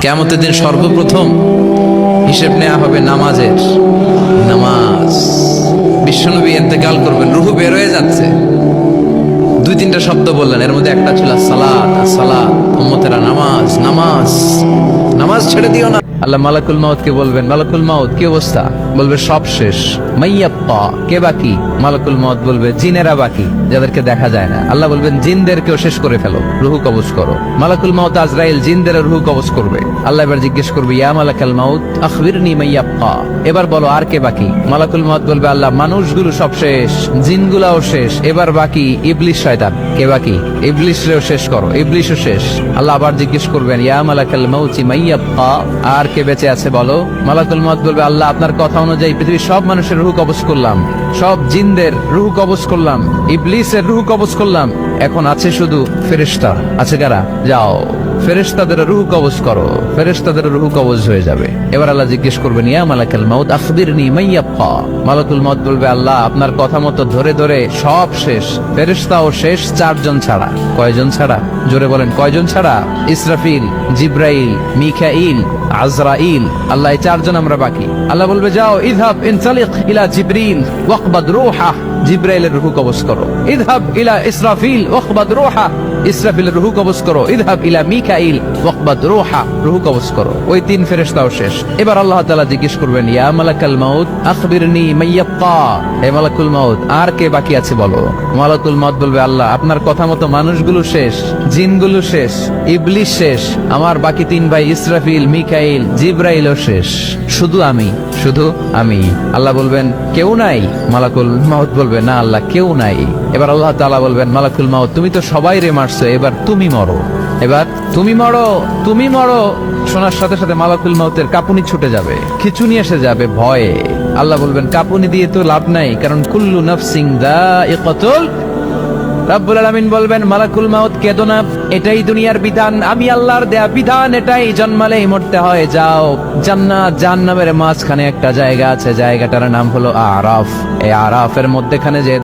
কেমতের দিন সর্বপ্রথম হিসেব নেওয়া হবে নামাজের। নামাজ। বিশ্বনবী এতেকাল করবেন, রুহু বের হয়ে যাচ্ছে। দুই, তিনটা শব্দ বললেন, এর মধ্যে একটা ছিল সালাদ সালাদ উম্মতেরা নামাজ নামাজ। নামাজ ছেড়ে দিও না। আল্লাহ মালাকুল মাউত কে বলবেন? মালাকুল মাউত, কি অবস্থা? বলবে, সব শেষ। মাইয়াপ্পা কে বাকি? মালাকুল মাউত বলবে, জিনেরা বাকি, যাদেরকে দেখা যায় না। আল্লাহ বলবেন, জিনদেরকেও শেষ করে ফেলো, রুহু কবজ করো। মালাকুল মাউত আজরাইল জিনদের রুহু কবজ করবে। আল্লাহ এবার জিজ্ঞেস করবে, ইয়া মালাকাল মাউত, আখবিরনি মাইয়াপ্পা এবার বলো, আর কে বাকি? মালাকুল মাউত বলবে, আল্লাহ, মানুষগুলো সব শেষ, জিনগুলাও শেষ, এবার বাকি ইবলিশ শয়তান। কে বাকি? ইবলিশরেও শেষ করো, ইবলিশও শেষ। আল্লাহ আবার জিজ্ঞেস করবেন, ইয়া মালাকাল মাউতি মাইয়াপ্পা আর কে বেঁচে আছে বলো? মালাকুল মত বলবে, আল্লাহ, আপনার কথা অনুযায়ী পৃথিবীর সব মানুষের রুহ কবজ করলাম। সব জিনদের রুহ কবজ করলাম। ইবলিসের রুহ কবজ করলাম। এখন আছে শুধু ফেরিস্তা আছে কারা? যাও। ফেরেশতাদের রুহ কবজ করো, ফেরেশতাদের রুহ কবজ হয়ে যাবে। এবার আল্লাহ জিজ্ঞেস করবেন, ইয়া মালাকাল মাউত, আখবিরনি মাইয়াপ্পা মালাকুল মাউত বলবে, আল্লাহ, আপনার কথা মতো ধরে ধরে সব শেষ, ফেরেশতাও শেষ চারজন ছাড়া। কয়জন ছাড়া? জোরে বলেন, কয়জন ছাড়া? ইসরাফিল, জিব্রাইল মিখাইল আজরাইল। আল্লাহ চারজন আমরা বাকি। আল্লাহ বলবে, যাও ইদহাব ইনসালিক ইলা জিব্রিল, ওয়াকবাদ রূহা। জিব্রাইলের রুহু কবজ করো। ইদহাব ইলা ইসরাফিল, ওয়াকবাদ রূহা। ইসরাফিলের রুহু কবজ করো। ইদহাব ইলা মিকাইল, ওয়াকবাদ রূহা। রুহু কবজ করো। ওই তিন ফেরেশতাও শেষ। এবার আল্লাহ তাআলা জিজ্ঞেস করবেন, ইয়া মালাকাল মাউত, আখবিরনি মাইয়াক্কা হে মালাকুল মাউত, আর কে বাকি আছে বলো? মালাকুল মাউত বলবে, আল্লাহ, আপনার কথা মতো মানুষগুলো শেষ, জিনগুলো শেষ ইবলিশ শেষ, আমার বাকি তিন ভাই ইসরাফিল, মিকাইল, জিব্রাইলও শেষ। শুধু আমি। শুধু আমি। আল্লাহ বলবেন, কেউ নাই? মালাকুল মাউত বলবে, না আল্লাহ, কেউ নাই। এবার আল্লাহ তাআলা বলবেন, মালাকুল মাউত, তুমি তো সবাই রে মারছো, এবার তুমি মরো। এবার, তুমি মরো তুমি মরো। শোনার সাথে সাথে মালাকুল মাউতের কাপুনি ছুটে যাবে, খিচুনি এসে যাবে ভয়ে। আল্লাহ বলবেন, কাপুনি দিয়ে তো লাভ নাই, কারণ কুল্লু নফসিং দা এ কতল রাব্বুল আলামিন বলবেন, মালাকুল মাউত কেদনা এটাই দুনিয়ার বিধান। আমি আল্লাহর দেয়া বিধান, এটাই জন্মালেই মরতে হয়, যাও। জান্নাত, জাহান্নামের মাঝখানে একটা জায়গা আছে, জায়গাটার নাম হলো আরাফ। এই আরাফের মধ্যেখানে যে